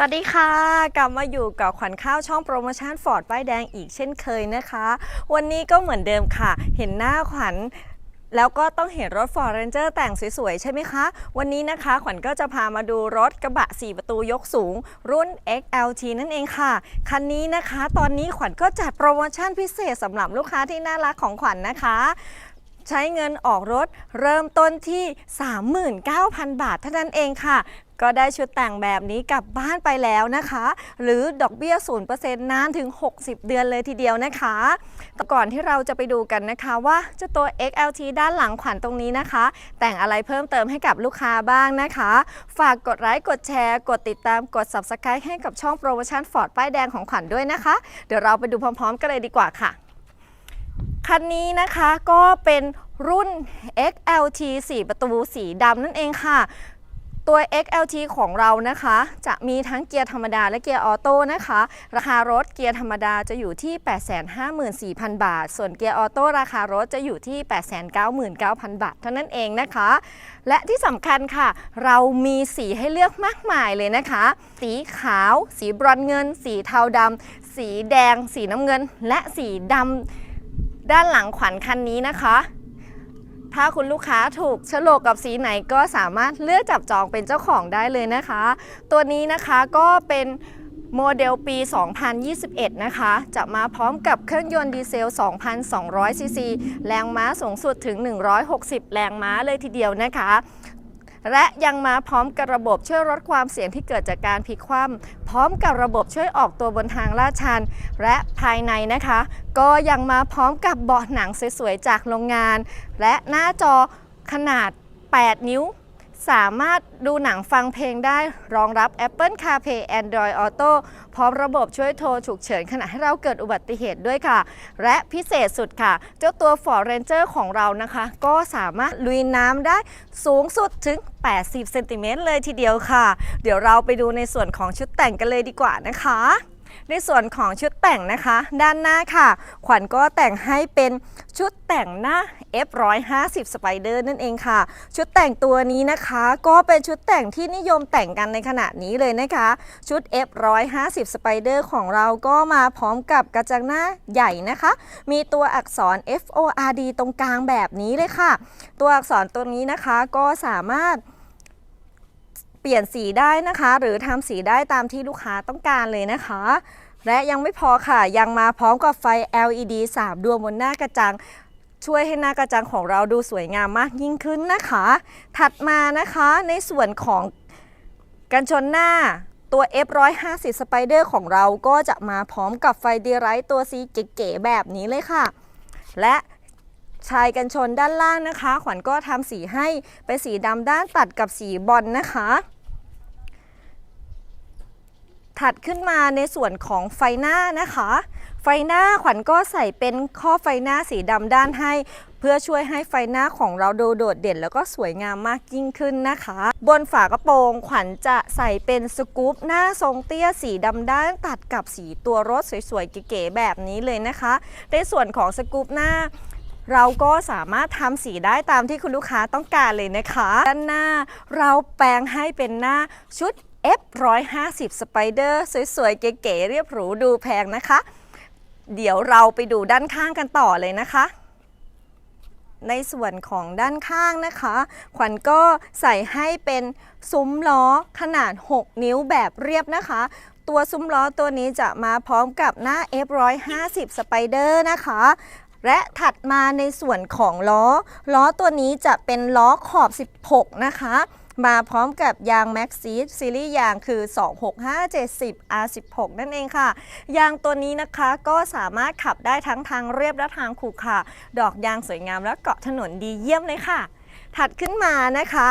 สวัสดีค่ะ กลับมาอยู่กับขวัญข้าวช่องโปรโมชั่นฟอร์ดป้ายแดงอีกเช่นเคยนะคะ วันนี้ก็เหมือนเดิมค่ะ เห็นหน้าขวัญแล้วก็ต้องเห็นรถ Ford Ranger แต่งสวยๆ ใช่ไหมคะ วันนี้นะคะขวัญก็จะพามาดูรถกระบะ 4 ประตูยกสูง รุ่น XLT นั่นเองค่ะ คันนี้นะคะ ตอนนี้ขวัญก็จัดโปรโมชั่นพิเศษสำหรับลูกค้าที่น่ารักของขวัญนะคะ ใช้เงินออกรถเริ่มต้นที่ 39,000 บาทเท่านั้นเองค่ะ ก็ได้ชุดแต่งแบบนี้กลับบ้านไปแล้วนะคะ หรือดอกเบี้ย 0%นานถึง 60 เดือนเลยทีเดียวนะคะแต่ก่อนที่เราจะไปดูกันนะคะว่าเจ้าตัว XLT ด้านหลังขวัญตรงนี้นะคะ แต่งอะไรเพิ่มเติมให้กับลูกค้าบ้างนะคะ ฝากกดไลค์กดแชร์ กดติดตามกด Subscribe ให้กับช่องโปรโมชั่นฟอร์ดป้ายแดงของขวัญด้วยนะคะ เดี๋ยวเราไปดูพร้อมๆกันเลยดีกว่าค่ะ คันนี้นะคะก็เป็นรุ่น XLT 4 ประตูสีดำนั่นเองค่ะ ตัว XLT ของเรานะคะ จะมีทั้งเกียร์ธรรมดาและเกียร์ออโต้นะคะ ราคารถเกียร์ธรรมดาจะอยู่ที่ 854,000 บาท ส่วนเกียร์ออโต้ราคารถจะอยู่ที่ 899,000 บาท เท่านั้นเองนะคะ และที่สำคัญค่ะ เรามีสีให้เลือกมากมายเลยนะคะ สีขาว สีบรอนซ์เงิน สีเทาดำสีแดง สีน้ำเงิน และสีดำ ด้านหลังขวัญคันนี้นะคะ ถ้าคุณลูกค้าถูกโฉลกกับสีไหนก็สามารถเลือกจับจองเป็นเจ้าของได้เลยนะคะ ตัวนี้นะคะก็เป็นโมเดลปี 2021 นะคะ จะมาพร้อมกับเครื่องยนต์ดีเซล 2,200 ซีซี แรงม้าสูงสุดถึง 160 แรงม้าเลยทีเดียวนะคะ และยังมาพร้อมกับระบบช่วยลดความเสี่ยงที่เกิดจากการพลิกคว่ำพร้อมกับระบบช่วยออกตัวบนทางลาดชัน และภายในนะคะ ก็ยังมาพร้อมกับเบาะหนังสวยๆจากโรงงาน และหน้าจอขนาด 8 นิ้ว สามารถดูหนังฟังเพลงได้รองรับ Apple CarPlay Android Auto พร้อมระบบช่วยโทรฉุกเฉินขณะให้เราเกิดอุบัติเหตุด้วยค่ะ และพิเศษสุดค่ะ เจ้าตัว Ford Ranger ของเรานะคะ ก็สามารถลุยน้ำได้สูงสุดถึง 80 เซนติเมตรเลยทีเดียวค่ะ เดี๋ยวเราไปดูในส่วนของชุดแต่งกันเลยดีกว่านะคะ ในส่วนของชุดแต่งนะคะ ด้านหน้าค่ะ ขวัญก็แต่งให้เป็นชุดแต่งหน้า F150 Spider นั่นเองค่ะ ชุดแต่งตัวนี้นะคะ ก็เป็นชุดแต่งที่นิยมแต่งกันในขณะนี้เลยนะคะ ชุด F150 Spider ของเราก็มาพร้อมกับกระจังหน้าใหญ่นะคะ มีตัวอักษร FORD ตรงกลางแบบนี้เลยค่ะ ตัวอักษรตัวนี้นะคะก็สามารถ เปลี่ยนสีได้นะคะ หรือทำสีได้ตามที่ลูกค้าต้องการเลยนะคะ และยังไม่พอค่ะ ยังมาพร้อมกับไฟ LED 3 ดวงบนหน้ากระจังช่วยให้หน้ากระจังของเราดูสวยงามมากยิ่งขึ้นนะคะ ถัดมานะคะในส่วนของกันชนหน้าตัว F150 Spider ของเราก็จะมาพร้อมกับไฟดีไรต์ตัวสีเก๋ๆแบบนี้เลยค่ะ และ ชายกันชนด้านล่างนะคะ ขวัญก็ทำสีให้เป็นสีดำด้านตัดกับสีบอลนะคะ ถัดขึ้นมาในส่วนของไฟหน้านะคะ ไฟหน้าขวัญก็ใส่เป็นข้อไฟหน้าสีดำด้านให้เพื่อช่วยให้ไฟหน้าของเราดูโดดเด่น แล้วก็สวยงามมากยิ่งขึ้นนะคะ บนฝากระโปรงขวัญจะใส่เป็นสกู๊ปหน้าทรงเตี้ยสีดำด้านตัดกับสีตัวรถสวยๆเก๋ๆแบบนี้เลยนะคะ ในส่วนของสกู๊ปหน้า เราก็สามารถทำสีได้ตามที่คุณลูกค้าต้องการเลยนะคะ ด้านหน้าเราแปลงให้เป็นหน้าชุด F150 Spider สวยๆ เก๋ๆเรียบหรูดูแพงนะคะ เดี๋ยวเราไปดูด้านข้างกันต่อเลยนะคะ ในส่วนของด้านข้างนะคะ ขวัญก็ใส่ให้เป็นซุ้มล้อขนาด 6 นิ้วแบบเรียบนะคะ ตัวซุ้มล้อตัวนี้จะมาพร้อมกับหน้า F150 Spider นะคะ และถัดมาในส่วนของล้อ ล้อตัวนี้จะเป็นล้อขอบ 16 นะคะ มาพร้อมกับยาง Max s e e ซีรีส์ยางคือ 26570 R16 นั่นเองค่ะ ยางตัวนี้นะคะก็สามารถขับได้ทั้งทางเรียบและทางขรุขระดอกยางสวยงามและเกาะถนนดีเยี่ยมเลยค่ะ ถัดขึ้นมานะคะ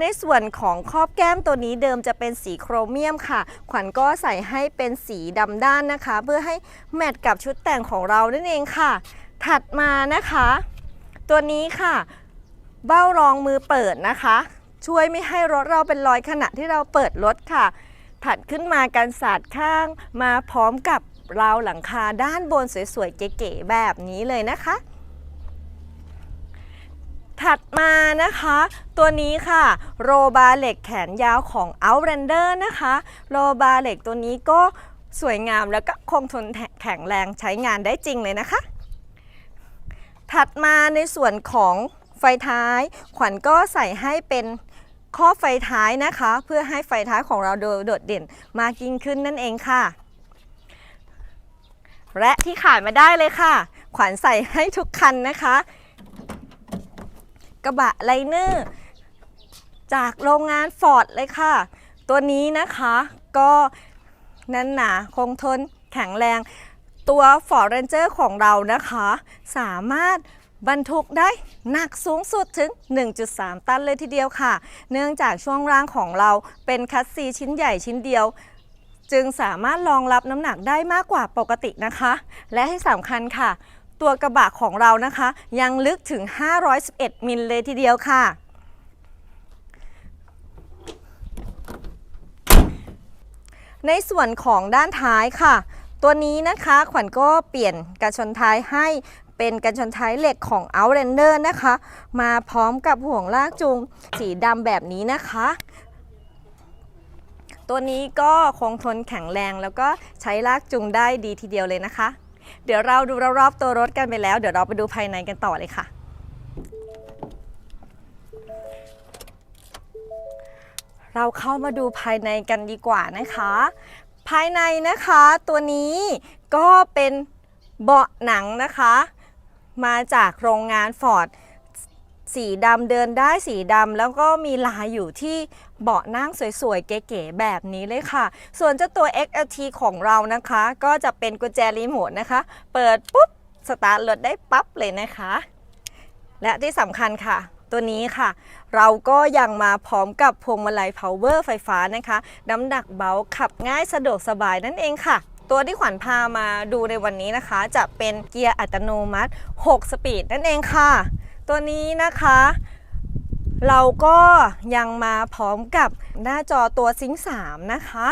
ในส่วนของครอบแก้มตัวนี้เดิมจะเป็นสีโครเมียมค่ะ ขวัญก็ใส่ให้เป็นสีดำด้านนะคะ เพื่อให้แมทกับชุดแต่งของเรานั่นเองค่ะ ถัดมานะคะ ตัวนี้ค่ะ เบ้ารองมือเปิดนะคะ ช่วยไม่ให้รถเราเป็นรอยขณะที่เราเปิดรถค่ะ ถัดขึ้นมากันสาดข้างมาพร้อมกับราวหลังคาด้านบนสวยๆ เก๋ๆแบบนี้เลยนะคะถัดถัดมานะคะ ตัวนี้ค่ะ โรบาเหล็กแขนยาวของ Outlander นะคะ โรบาเหล็กตัวนี้ก็สวยงามแล้วก็คงทนแข็งแรงใช้งานได้จริงเลยนะคะ ถัดมาในส่วนของไฟท้าย ขวัญก็ใส่ให้เป็นข้อไฟท้ายนะคะ เพื่อให้ไฟท้ายของเราโดดเด่นมากยิ่งขึ้นนั่นเองค่ะ และที่ขาดมาได้เลยค่ะ ขวัญใส่ให้ทุกคันนะคะ กระบะไลเนอร์จากโรงงานฟอร์ดเลยค่ะ ตัวนี้นะคะก็นั่นหนาคงทนแข็งแรง ตัว Ford Ranger ของเรานะคะ สามารถบรรทุกได้หนักสูงสุดถึง 1.3 ตันเลยทีเดียวค่ะ เนื่องจากช่วงล่างของเราเป็นคัสซีชิ้นใหญ่ชิ้นเดียว จึงสามารถรองรับน้ำหนักได้มากกว่าปกตินะคะ และที่สำคัญค่ะ ตัวกระบะของเรานะคะ ยังลึกถึง 511 มิลเลยทีเดียวค่ะในส่วนของด้านท้ายค่ะ ตัวนี้นะคะขวัญก็เปลี่ยนกันชนท้ายให้เป็นกันชนท้ายเหล็กของ Outlander นะคะ มาพร้อมกับห่วงลากจูงสีดำแบบนี้นะคะ ตัวนี้ก็คงทนแข็งแรงแล้วก็ใช้ลากจูงได้ดีทีเดียวเลยนะคะ เดี๋ยวเราดูรอบๆตัวรถกันไปแล้ว เดี๋ยวเราไปดูภายในกันต่อเลยค่ะเราเข้ามาดูภายในกันดีกว่านะคะ ภายในนะคะตัวนี้ก็เป็นเบาะหนังนะคะ มาจากโรงงานฟอร์ดสีดำเดินได้สีดำแล้วก็มีลายอยู่ที่เบาะนั่งสวยๆ เก๋ๆแบบนี้เลยค่ะ ส่วนเจ้าตัว XLT ของเรานะคะ ก็จะเป็นกุญแจรีโมทนะคะ เปิดปุ๊บ สตาร์ทรถได้ปั๊บเลยนะคะ และที่สำคัญค่ะ ตัวนี้ค่ะ เราก็ยังมาพร้อมกับพวงมาลัย power ไฟฟ้านะคะ น้ำหนักเบาขับง่ายสะดวกสบายนั่นเองค่ะ ตัวที่ขวัญพามาดูในวันนี้นะคะ จะเป็นเกียร์อัตโนมัติ 6 สปีดนั่นเองค่ะ ตัวนี้นะคะ เราก็ยังมาพร้อมกับหน้าจอตัวซิงค์3นะคะ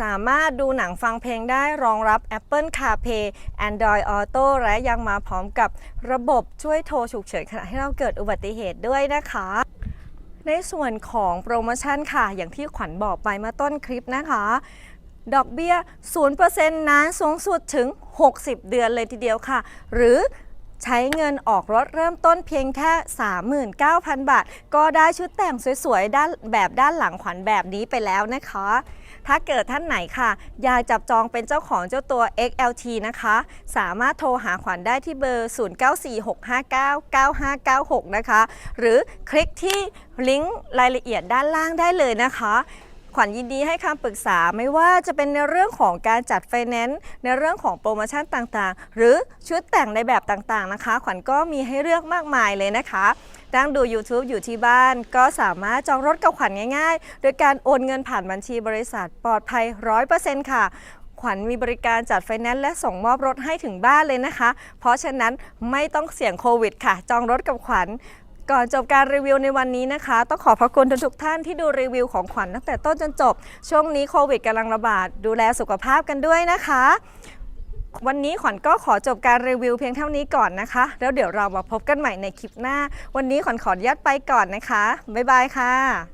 สามารถดูหนังฟังเพลงได้รองรับ Apple CarPlay Android Auto และยังมาพร้อมกับระบบช่วยโทรฉุกเฉินขณะที่เราเกิดอุบัติเหตุด้วยนะคะ ในส่วนของโปรโมชั่นค่ะ อย่างที่ขวัญบอกไปเมื่อต้นคลิปนะคะ ดอกเบี้ย 0%นานสูงสุดถึง 60 เดือนเลยทีเดียวค่ะ หรือใช้เงินออกรถเริ่มต้นเพียงแค่ 39,000 บาท ก็ได้ชุดแต่งสวยๆด้านแบบด้านหลังขวัญแบบนี้ไปแล้วนะคะ ถ้าเกิดท่านไหนค่ะ อยากจับจองเป็นเจ้าของเจ้าตัว XLT นะคะ สามารถโทรหาขวัญได้ที่เบอร์ 0946599596 นะคะ หรือคลิกที่ลิงก์รายละเอียดด้านล่างได้เลยนะคะขวัญยินดีให้คำปรึกษาไม่ว่าจะเป็นในเรื่องของการจัดไฟแนนซ์ในเรื่องของโปรโมชั่นต่างๆ หรือชุดแต่งในแบบต่างๆนะคะ ขวัญก็มีให้เลือกมากมายเลยนะคะ นั่งดู YouTube อยู่ที่บ้าน ก็สามารถจองรถกับขวัญง่ายๆ โดยการโอนเงินผ่านบัญชีบริษัทปลอดภัย 100%ค่ะ ขวัญมีบริการจัดไฟแนนซ์และส่งมอบรถให้ถึงบ้านเลยนะคะ เพราะฉะนั้นไม่ต้องเสี่ยงโควิดค่ะ จองรถกับขวัญก่อนจบการรีวิวในวันนี้นะคะ ต้องขอพระคุณทุกท่านที่ดูรีวิวของขวัญตั้งแต่ต้นจนจบ ช่วงนี้โควิดกำลังระบาด ดูแลสุขภาพกันด้วยนะคะ วันนี้ขวัญก็ขอจบการรีวิวเพียงเท่านี้ก่อนนะคะ แล้วเดี๋ยวเรามาพบกันใหม่ในคลิปหน้า วันนี้ขวัญขออนุญาตไปก่อนนะคะ บ๊ายบายค่ะ